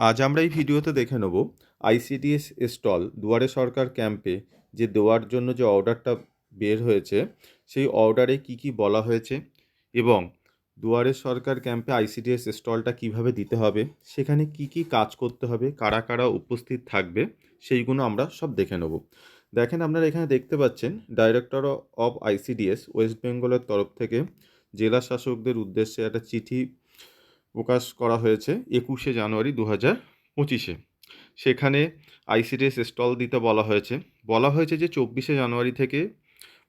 আজ আমরা এই ভিডিওতে দেখে নেব আইসিডিএস স্টল দুয়ারে সরকার ক্যাম্পে যে দেওয়ার জন্য যে অর্ডারটা বের হয়েছে, সেই অর্ডারে কি কি বলা হয়েছে এবং দুয়ারে সরকার ক্যাম্পে আইসিডিএস স্টলটা কীভাবে দিতে হবে, সেখানে কি কি কাজ করতে হবে, কারা কারা উপস্থিত থাকবে, সেইগুলো আমরা সব দেখে নেব। দেখেন আপনারা এখানে দেখতে পাচ্ছেন ডাইরেক্টর অফ আইসিডিএস ওয়েস্ট বেঙ্গলের তরফ থেকে জেলা শাসকদের উদ্দেশ্যে একটা চিঠি প্রকাশ করা হয়েছে একুশে জানুয়ারি দু হাজার পঁচিশে। সেখানে আইসিডিএস স্টল দিতে বলা হয়েছে। বলা হয়েছে যে চব্বিশে জানুয়ারি থেকে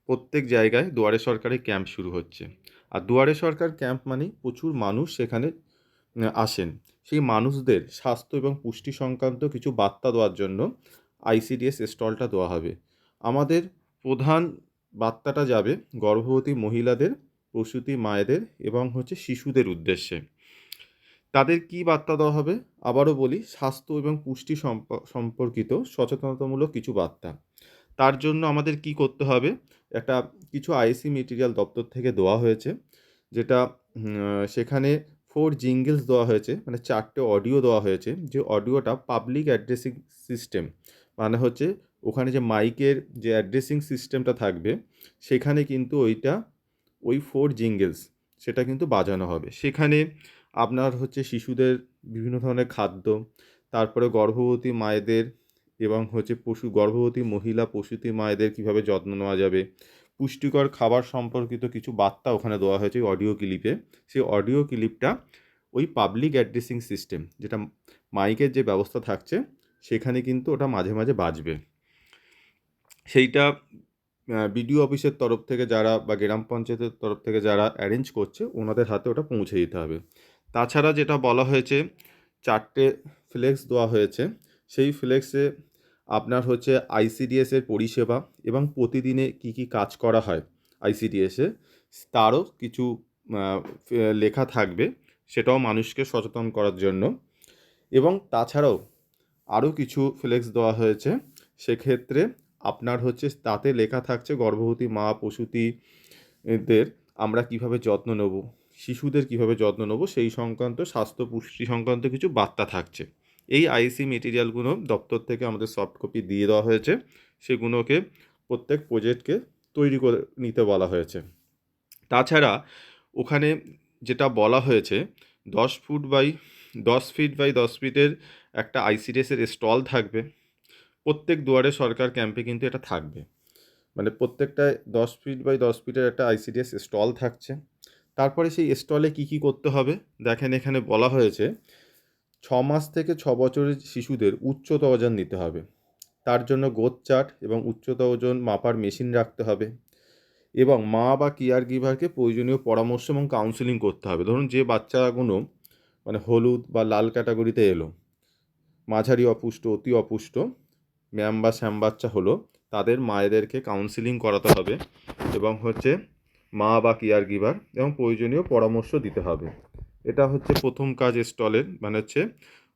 প্রত্যেক জায়গায় দুয়ারে সরকারি ক্যাম্প শুরু হচ্ছে। আর দুয়ারে সরকার ক্যাম্প মানে প্রচুর মানুষ সেখানে আসেন। সেই মানুষদের স্বাস্থ্য এবং পুষ্টি সংক্রান্ত কিছু বার্তা দেওয়ার জন্য আইসিডিএস স্টলটা দেওয়া হবে। আমাদের প্রধান বার্তাটা যাবে গর্ভবতী মহিলাদের, প্রসূতি মায়েদের এবং হচ্ছে শিশুদের উদ্দেশ্যে। তাদের কি বার্তা দেওয়া হবে? আবারও বলি, স্বাস্থ্য এবং পুষ্টি সম্প- সম্পর্কিত সচেতনতামূলক কিছু বার্তা। তার জন্য আমাদের কি করতে হবে? একটা কিছু আইসি মেটেরিয়াল দপ্তর থেকে দেওয়া হয়েছে, যেটা সেখানে ফোর জিঙ্গেলস দেওয়া হয়েছে মানে চারটে অডিও দেওয়া হয়েছে, যে অডিওটা পাবলিক অ্যাড্রেসিং সিস্টেম মানে হচ্ছে ওখানে যে মাইকের যে অ্যাড্রেসিং সিস্টেমটা থাকবে, সেখানে কিন্তু ওইটা, ওই ফোর জিঙ্গেলস সেটা কিন্তু বাজানো হবে। সেখানে আপনার হচ্ছে শিশুদের বিভিন্ন ধরনের খাদ্য, তারপরে গর্ভবতী মায়েদের এবং হচ্ছে পশু, গর্ভবতী মহিলা পশুতি মায়েদের কীভাবে যত্ন নেওয়া যাবে, পুষ্টিকর খাবার সম্পর্কিত কিছু বার্তা ওখানে দেওয়া হয়েছে অডিও ক্লিপে সেই অডিও ক্লিপটা ওই পাবলিক অ্যাড্রেসিং সিস্টেম যেটা মাইকের যে ব্যবস্থা থাকছে, সেখানে কিন্তু ওটা মাঝে মাঝে বাজবে। সেইটা বিডিও অফিসের তরফ থেকে যারা বা গ্রাম পঞ্চায়েতের তরফ থেকে যারা অ্যারেঞ্জ করছে, ওনাদের হাতে ওটা পৌঁছে দিতে হবে। তাছাড়া যেটা বলা হয়েছে, চারটে ফ্লেক্স দেওয়া হয়েছে। সেই ফ্লেক্সে আপনার হচ্ছে আইসিডিএসের পরিষেবা এবং প্রতিদিনে কি কি কাজ করা হয় আইসিডিএসে তারও কিছু লেখা থাকবে। সেটাও মানুষকে সচেতন করার জন্য। এবং তাছাড়াও আরও কিছু ফ্লেক্স দেওয়া হয়েছে। সেক্ষেত্রে আপনার হচ্ছে তাতে লেখা থাকছে গর্ভবতী মা, প্রসূতিদের আমরা কীভাবে যত্ন নেব। শিশুদের কীভাবে যত্ন নেব, সেই সংক্রান্ত স্বাস্থ্য পুষ্টি সংক্রান্ত কিছু বার্তা থাকছে। এই আইসি মেটেরিয়ালগুলো দপ্তর থেকে আমাদের সফট কপি দিয়ে দেওয়া হয়েছে। সেগুলোকে প্রত্যেক প্রজেক্টকে তৈরি করে নিতে বলা হয়েছে। তাছাড়া ওখানে যেটা বলা হয়েছে, দশ ফুট বাই দশ ফিট বাই দশ ফিটের একটা আইসিডিএসের স্টল থাকবে। প্রত্যেক দুয়ারে সরকার ক্যাম্পে কিন্তু এটা থাকবে। মানে প্রত্যেকটায় দশ ফিট বাই দশ ফিটের একটা আইসিডিএস স্টল থাকছে। তারপরে সেই স্টলে কি কি করতে হবে? দেখেন এখানে বলা হয়েছে, ছ মাস থেকে ছ বছরের শিশুদের উচ্চতা ওজন নিতে হবে। তার জন্য গোদ চার্ট এবং উচ্চতা ওজন মাপার মেশিন রাখতে হবে এবং মা বা কেয়ার গিভারকে প্রয়োজনীয় পরামর্শ এবং কাউন্সিলিং করতে হবে। ধরুন যে বাচ্চাগুলো মানে হলুদ বা লাল ক্যাটাগরিতে এলো, মাঝারি অপুষ্ট, অতি অপুষ্ট, ম্যাম বা শ্যাম বাচ্চা হলো, তাদের মায়েদেরকে কাউন্সিলিং করাতে হবে এবং হচ্ছে মা বা কেয়ার গিভার এবং প্রয়োজনীয় পরামর্শ দিতে হবে। এটা হচ্ছে প্রথম কাজ স্টলের মানে হচ্ছে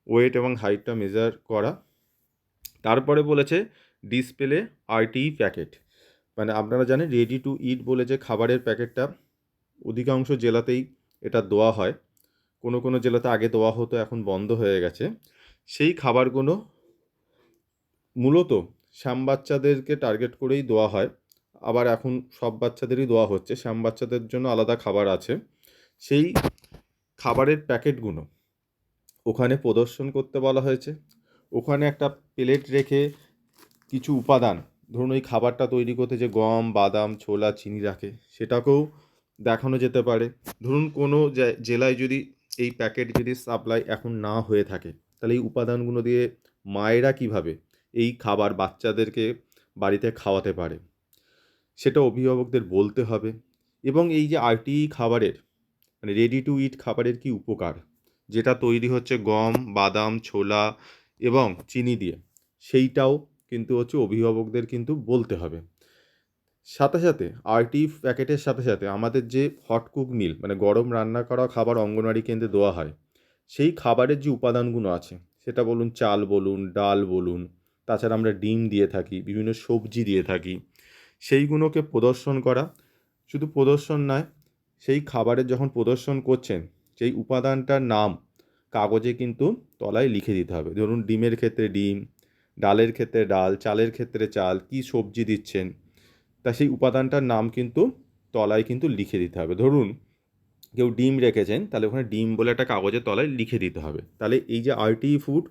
ওয়েট এবং হাইটটা মেজার করা। তারপরে বলেছে ডিসপ্লে আরটিই প্যাকেট মানে আপনারা জানেন রেডি টু ইট বলে যে খাবারের প্যাকেটটা অধিকাংশ জেলাতেই এটা দেওয়া হয়। কোনো কোনো জেলাতে আগে দেওয়া হতো, এখন বন্ধ হয়ে গেছে। সেই খাবারগুলো মূলত শ্যাম বাচ্চাদেরকে টার্গেট করেই দেওয়া হয়। আবার এখন সব বাচ্চাদেরই দেওয়া হচ্ছে। শ্যাম বাচ্চাদের জন্য আলাদা খাবার আছে। সেই খাবারের প্যাকেটগুলো ওখানে প্রদর্শন করতে বলা হয়েছে। ওখানে একটা প্লেট রেখে কিছু উপাদান, ধরুন ওই খাবারটা তৈরি করতে যে গম, বাদাম, ছোলা, চিনি রাখে, সেটাকেও দেখানো যেতে পারে। ধরুন কোনো জেলায় যদি এই প্যাকেট যদি সাপ্লাই এখন না হয়ে থাকে, তাহলে এই উপাদানগুলো দিয়ে মায়েরা কীভাবে এই খাবার বাচ্চাদেরকে বাড়িতে খাওয়াতে পারে? সেটা অভিভাবকদের বলতে হবে। এবং এই যে আরটি খাবারের মানে রেডি টু ইট খাবারের কি উপকার? যেটা তৈরি হচ্ছে গম, বাদাম, ছোলা এবং চিনি দিয়ে। সেইটাও কিন্তু হচ্ছে অভিভাবকদের কিন্তু বলতে হবে। সাথে সাথে আরটি প্যাকেটের সাথে সাথে আমাদের যে হট কুক মিল মানে গরম রান্না করা খাবার অঙ্গনওয়াড়ি কেন্দ্রে দেওয়া হয়, সেই খাবারের যে উপাদানগুলো আছে, সেটা বলুন চাল বলুন, ডাল বলুন, তাছাড়া আমরা ডিম দিয়ে থাকি, বিভিন্ন সবজি দিয়ে থাকি সেইগুলোকে প্রদর্শন করা। শুধু প্রদর্শন নয়, সেই খাবারের যখন প্রদর্শন করছেন, সেই উপাদানটার নাম কাগজে কিন্তু তলায় লিখে দিতে হবে। ধরুন ডিমের ক্ষেত্রে ডিম, ডালের ক্ষেত্রে ডাল, চালের ক্ষেত্রে চাল, কী সবজি দিচ্ছেন, তা সেই উপাদানটার নাম কিন্তু তলায় কিন্তু লিখে দিতে হবে। ধরুন কেউ ডিম রেখেছেন, তাহলে ওখানে ডিম বলে একটা কাগজের তলায় লিখে দিতে হবে। তাহলে এই যে আরটি ফুড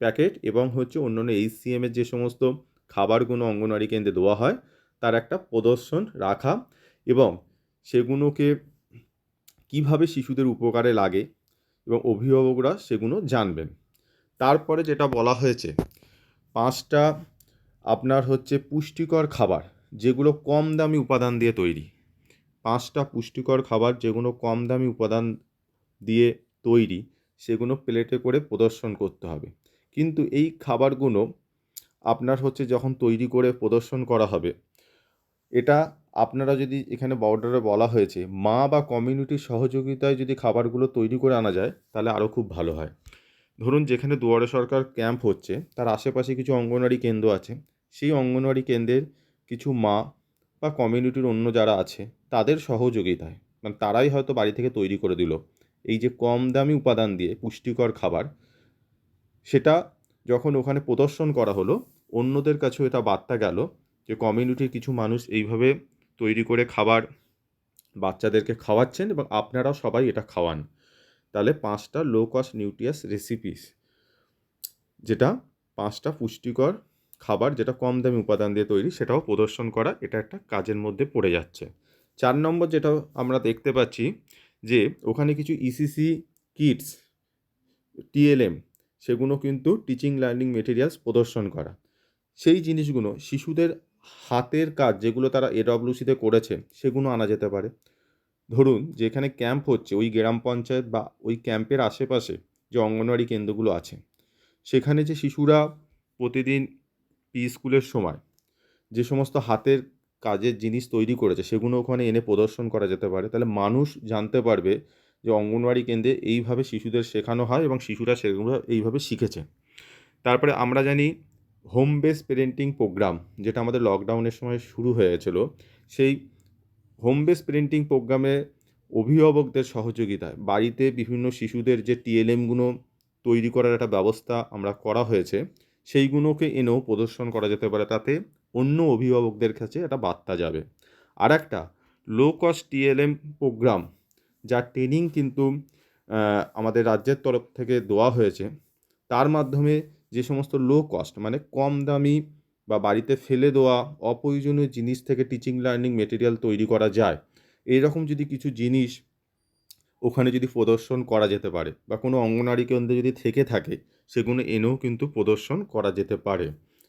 প্যাকেট এবং হচ্ছে অন্যান্য এইচসিএমের যে সমস্ত খাবারগুলো অঙ্গনওয়াড়ি কেন্দ্রে দেওয়া হয় তার একটা প্রদর্শন রাখা এবং সেগুলোকে কীভাবে শিশুদের উপকারে লাগে এবং অভিভাবকরা সেগুলো জানবেন। তারপরে যেটা বলা হয়েছে, পাঁচটা আপনার হচ্ছে পুষ্টিকর খাবার যেগুলো কম দামি উপাদান দিয়ে তৈরি। পাঁচটা পুষ্টিকর খাবার যেগুলো কম দামি উপাদান দিয়ে তৈরি, সেগুলো প্লেটে করে প্রদর্শন করতে হবে। কিন্তু এই খাবারগুলো আপনার হচ্ছে যখন তৈরি করে প্রদর্শন করা হবে এটা আপনারা যদি এখানে বর্ডারে বলা হয়েছে, মা বা কমিউনিটির সহযোগিতায় যদি খাবারগুলো তৈরি করে আনা যায়, তাহলে আরও খুব ভালো হয়। ধরুন যেখানে দুয়ারে সরকার ক্যাম্প হচ্ছে, তার আশেপাশে কিছু অঙ্গনওয়াড়ি কেন্দ্র আছে। সেই অঙ্গনওয়াড়ি কেন্দ্রের কিছু মা বা কমিউনিটির অন্য যারা আছে, তাদের সহযোগিতায় মানে তারাই হয়তো বাড়ি থেকে তৈরি করে দিল। এই যে কম দামি উপাদান দিয়ে পুষ্টিকর খাবার, সেটা যখন ওখানে প্রদর্শন করা হলো, অন্যদের কাছেও এটা বার্তা গেল যে কমিউনিটির কিছু মানুষ এইভাবে তৈরি করে খাবার বাচ্চাদেরকে খাওয়াচ্ছেন এবং আপনারাও সবাই এটা খাওয়ান। তাহলে পাঁচটা লো কস্ট নিউট্রিয়াস রেসিপিস যেটা পাঁচটা পুষ্টিকর খাবার যেটা কম দামি উপাদান দিয়ে তৈরি সেটাও প্রদর্শন করা, এটা একটা কাজের মধ্যে পড়ে যাচ্ছে। চার নম্বর যেটা আমরা দেখতে পাচ্ছি যে ওখানে কিছু ইসিসি কিটস টিএলএম সেগুলো কিন্তু টিচিং লার্নিং মেটেরিয়ালস প্রদর্শন করা। সেই জিনিসগুলো শিশুদের হাতের কাজ যেগুলো তারা এডব্লিউসিতে করেছে, সেগুলো আনা যেতে পারে। ধরুন, যেখানে ক্যাম্প হচ্ছে, ওই গ্রাম পঞ্চায়েত বা ওই ক্যাম্পের আশেপাশে যে অঙ্গনওয়াড়ি কেন্দ্রগুলো আছে, সেখানে যে শিশুরা প্রতিদিন পি স্কুলের সময় যে সমস্ত হাতের কাজের জিনিস তৈরি করেছে, সেগুলো ওখানে এনে প্রদর্শন করা যেতে পারে। তাহলে মানুষ জানতে পারবে যে অঙ্গনওয়াড়ি কেন্দ্রে এইভাবে শিশুদের শেখানো হয় এবং শিশুরা সেগুলো এইভাবে শিখেছে। তারপরে আমরা জানি হোম বেস পেরেন্টিং প্রোগ্রাম যেটা আমাদের লকডাউনের সময় শুরু হয়েছিল, সেই হোম বেস পেরেন্টিং প্রোগ্রামে অভিভাবকদের সহযোগিতায় বাড়িতে বিভিন্ন শিশুদের যে টিএলএমগুলো তৈরি করার একটা ব্যবস্থা আমরা করা হয়েছে, সেইগুলোকে এনেও প্রদর্শন করা যেতে পারে, তাতে অন্য অভিভাবকদের কাছে একটা বার্তা যাবে। আর একটা লো কস্ট টিএলএম প্রোগ্রাম যার ট্রেনিং কিন্তু আমাদের রাজ্যের তরফ থেকে দেওয়া হয়েছে, তার মাধ্যমে যে সমস্ত লো কস্ট মানে কম দামি বা বাড়িতে ফেলে দেওয়া অপ্রয়োজনীয় জিনিস থেকে টিচিং লার্নিং মেটেরিয়াল তৈরি করা যায়, এইরকম যদি কিছু জিনিস ওখানে যদি প্রদর্শন করা যেতে পারে বা কোনো অঙ্গনারী কেন্দ্রে যদি থেকে থাকে, সেগুলো এনেও কিন্তু প্রদর্শন করা যেতে পারে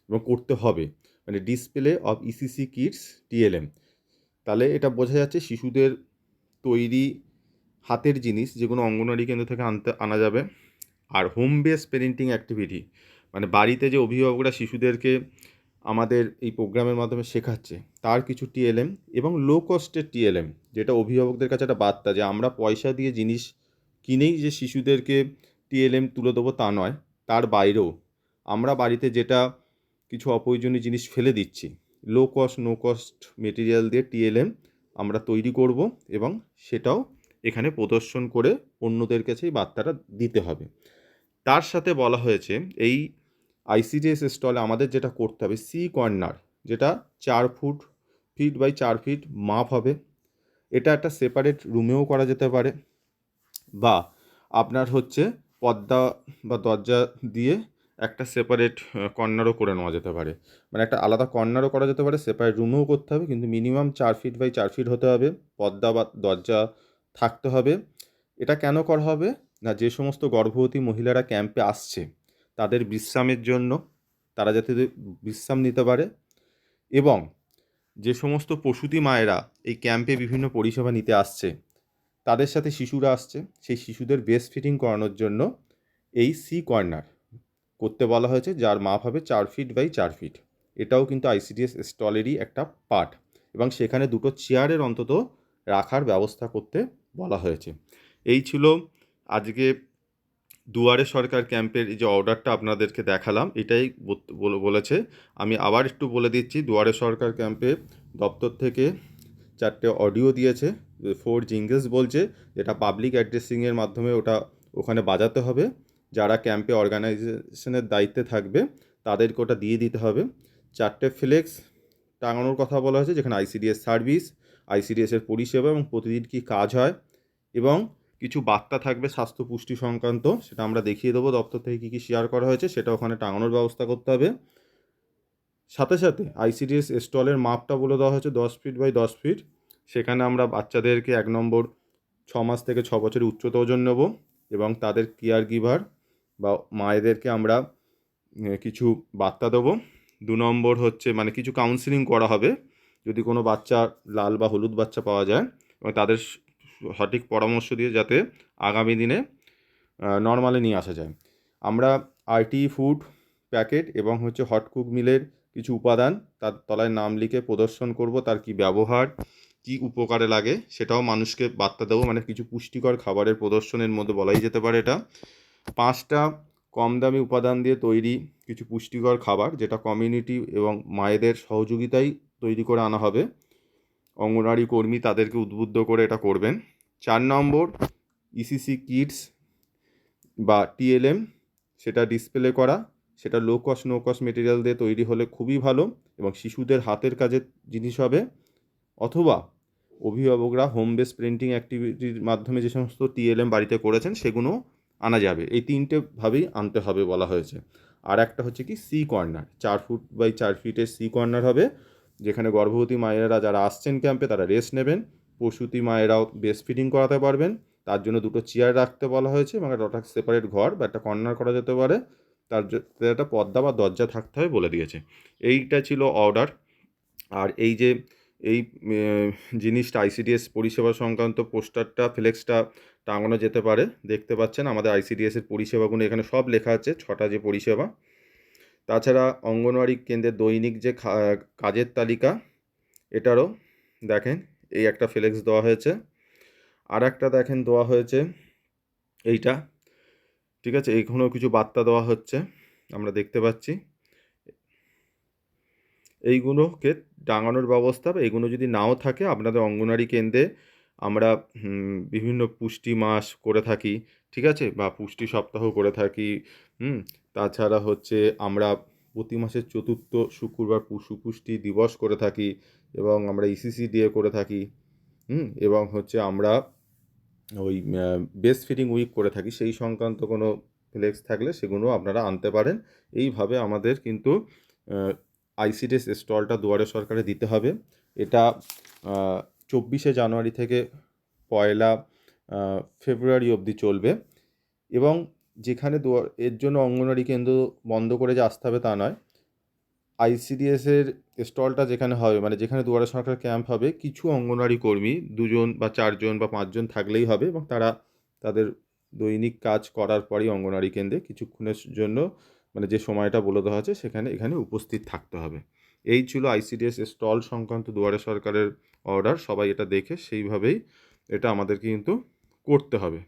এবং করতে হবে। মানে display of ECC kits TLM তাহলে এটা বোঝা যাচ্ছে শিশুদের তৈরি হাতের জিনিস যেগুলো অঙ্গনওয়াড়ি কেন্দ্র থেকে আনতে, আনা যাবে। আর হোম বেস পেরেন্টিং অ্যাক্টিভিটি মানে বাড়িতে যে অভিভাবকরা শিশুদেরকে আমাদের এই প্রোগ্রামের মাধ্যমে শেখাচ্ছে, তার কিছু টিএলএম এবং লো কস্টের টিএলএম যেটা অভিভাবকদের কাছে একটা বার্তা যে আমরা পয়সা দিয়ে জিনিস কিনেই যে শিশুদেরকে টিএলএম তুলে দেবো তা নয়, তার বাইরেও আমরা বাড়িতে যেটা কিছু অপ্রয়োজনীয় জিনিস ফেলে দিচ্ছি low cost no cost material দিয়ে টিএলএম আমরা তৈরি করব এবং সেটাও এখানে প্রদর্শন করে অন্যদের কাছে এই বার্তাটা দিতে হবে। তার সাথে বলা হয়েছে, এই আইসিডিএস স্টলে আমাদের যেটা করতে হবে সি কর্নার যেটা চার ফুট ফিট বাই চার ফিট মাপ হবে। এটা একটা সেপারেট রুমেও করা যেতে পারে বা আপনার হচ্ছে পর্দা বা দরজা দিয়ে একটা সেপারেট কর্নারও করে নেওয়া যেতে পারে। মানে একটা আলাদা কর্নারও করা যেতে পারে সেপারেট রুমেও করতে হবে, কিন্তু মিনিমাম চার ফিট বাই চার ফিট হতে হবে পর্দা বা দরজা থাকতে হবে। এটা কেন করা হবে? না, যে সমস্ত গর্ভবতী মহিলারা ক্যাম্পে আসছে তাদের বিশ্রামের জন্য তারা যাতে বিশ্রাম নিতে পারে এবং যে সমস্ত প্রসূতি মায়েরা এই ক্যাম্পে বিভিন্ন পরিষেবা নিতে আসছে, তাদের সাথে শিশুরা আসছে, সেই শিশুদের বেস্ট ফিটিং করানোর জন্য এই সি কর্নার করতে বলা হয়েছে, যার মাপ হবে চার ফিট বাই চার ফিট এটাও কিন্তু আইসিডিএস স্টলেরই একটা পার্ট এবং সেখানে দুটো চেয়ারের অন্তত রাখার ব্যবস্থা করতে বলা হয়েছে। এই ছিল আজকে দুয়ারে সরকার ক্যাম্পের যে অর্ডারটা আপনাদেরকে দেখালাম, এটাই বলেছে। আমি আবার একটু বলে দিচ্ছি, দুয়ারে সরকার ক্যাম্পে দপ্তর থেকে চারটে অডিও দিয়েছে ফোর জিঙ্গেলস বলছে, যেটা পাবলিক অ্যাড্রেসিংয়ের মাধ্যমে ওটা ওখানে বাজাতে হবে। যারা ক্যাম্পে অর্গানাইজেশনের দায়িত্বে থাকবে, তাদেরকে ওটা দিয়ে দিতে হবে। চারটে ফ্লেক্স টাঙানোর কথা বলা হয়েছে, যেখানে আইসিডিএস সার্ভিস, আইসিডিএসের পরিষেবা এবং প্রতিদিন কী কাজ হয় এবং কিছু বার্তা থাকবে স্বাস্থ্য পুষ্টি সংক্রান্ত, সেটা আমরা দেখিয়ে দেবো দপ্তর থেকে কী কী শেয়ার করা হয়েছে, সেটা ওখানে টাঙানোর ব্যবস্থা করতে হবে। সাথে সাথে আইসিডিএস স্টলের মাপটা বলে দেওয়া হয়েছে দশ ফিট বাই দশ ফিট সেখানে আমরা বাচ্চাদেরকে এক নম্বর ছ মাস থেকে ছ বছরের উচ্চতা ওজন নেব এবং তাদের কেয়ার গিভার বা মায়েদেরকে আমরা কিছু বার্তা দেবো। দু নম্বর হচ্ছে মানে কিছু কাউন্সিলিং করা হবে, যদি কোনো বাচ্চা লাল বা হলুদ বাচ্চা পাওয়া যায় এবং তাদের সঠিক পরামর্শ দিয়ে যাতে আগামী দিনে নর্মালে নিয়ে আসা যায়। আমরা আইটি ফুড প্যাকেট এবং হচ্ছে হট কুক মিলের কিছু উপাদান তার তলায় নাম লিখে প্রদর্শন করব, তার কি ব্যবহার, কি উপকারে লাগে সেটাও মানুষকে বার্তা দেবো মানে কিছু পুষ্টিকর খাবারের প্রদর্শনের মধ্যে বলাই যেতে পারে এটা। পাঁচটা কম দামি উপাদান দিয়ে তৈরি কিছু পুষ্টিকর খাবার, যেটা কমিউনিটি এবং মায়েদের সহযোগিতায় তৈরি করে আনা হবে। অঙ্গনওয়াড়ি কর্মী তাদেরকে উদ্বুদ্ধ করে এটা করবেন। চার নম্বর ইসিসি কিটস বা টিএলএম সেটা ডিসপ্লে করা, সেটা low cost no cost material দিয়ে তৈরি হলে খুবই ভালো এবং শিশুদের হাতের কাজের জিনিস হবে। অথবা অভিভাবকরা হোম বেস প্রিন্টিং অ্যাক্টিভিটির মাধ্যমে যে সমস্ত টিএলএম বাড়িতে করেছেন সেগুলো আনা যাবে। এই তিনটে ভাবেই আনতে হবে বলা হয়েছে। আর একটা হচ্ছে কি সি কর্নার চার ফুট বাই চার ফিটের সি কর্নার হবে। যেখানে গর্ভবতী মায়েরা যারা আসছেন ক্যাম্পে তারা রেস্ট নেবেন। প্রসূতি মায়েরাও বেস ফিটিং করাতে পারবেন। তার জন্য দুটো চেয়ার রাখতে বলা হয়েছে এবং একটা সেপারেট ঘর বা একটা কর্নার করা যেতে পারে। তার একটা পর্দা বা দরজা থাকতে হবে বলে দিয়েছে। এইটা ছিল অর্ডার। আর এই যে, এই জিনিসটা আইসিডিএস পরিষেবা সংক্রান্ত পোস্টারটা, ফ্লেক্সটা টাঙানো যেতে পারে। দেখতে পাচ্ছেন আমাদের আইসিডিএস এর পরিষেবাগুলো এখানে সব লেখা আছে। ছটা যে পরিষেবা তাছাড়া অঙ্গনওয়াড়ি কেন্দ্রের দৈনিক যে কাজের তালিকা, এটারও দেখেন, এই একটা ফ্লেক্স দেওয়া হয়েছে। আর একটা দেখেন দেওয়া হয়েছে, এইটা, ঠিক আছে? এইখানেও কিছু বার্তা দেওয়া হচ্ছে, আমরা দেখতে পাচ্ছি। এইগুলোকে ডাঙানোর ব্যবস্থা বা এগুলো যদি নাও থাকে, আপনাদের অঙ্গনওয়াড়ি কেন্দ্রে আমরা বিভিন্ন পুষ্টি মাস করে থাকি, ঠিক আছে? বা পুষ্টি সপ্তাহ করে থাকি হুম, তাছাড়া হচ্ছে আমরা প্রতি মাসের চতুর্থ শুক্রবার পু- পুষ্টি দিবস করে থাকি এবং আমরা ইসিসি দিয়ে করে থাকি, হুম, এবং হচ্ছে আমরা ওই বেস্ট ফিটিং উইক করে থাকি। সেই সংক্রান্ত কোনো ফ্লেক্স থাকলে সেগুলো আপনারা আনতে পারেন। এইভাবে আমাদের কিন্তু আইসিডিএস স্টলটা দুয়ারে সরকারে দিতে হবে। এটা চব্বিশে জানুয়ারি থেকে পয়লা ফেব্রুয়ারি অবধি চলবে। এবং যেখানে এর জন্য অঙ্গনওয়াড়ি কেন্দ্র বন্ধ করে যে আসতে হবে তা নয়। আইসিডিএসের স্টলটা যেখানে হবে মানে যেখানে দুয়ারে সরকার ক্যাম্প হবে, কিছু অঙ্গনওয়াড়ি কর্মী, দুজন বা চারজন বা পাঁচজন থাকলেই হবে এবং তারা তাদের দৈনিক কাজ করার পরেই অঙ্গনওয়াড়ি কেন্দ্রে কিছুক্ষণের জন্য মানে যে সময়টা বলে দেওয়া আছে সেখানে, এখানে উপস্থিত থাকতে হবে। এই ছিল আইসিডিএস স্টল সংক্রান্ত দুয়ারে সরকারের অর্ডার সবাই এটা দেখে সেইভাবেই এটা আমাদেরকে কিন্তু করতে হবে।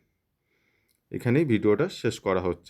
এখানেই ভিডিওটা শেষ করা হচ্ছে।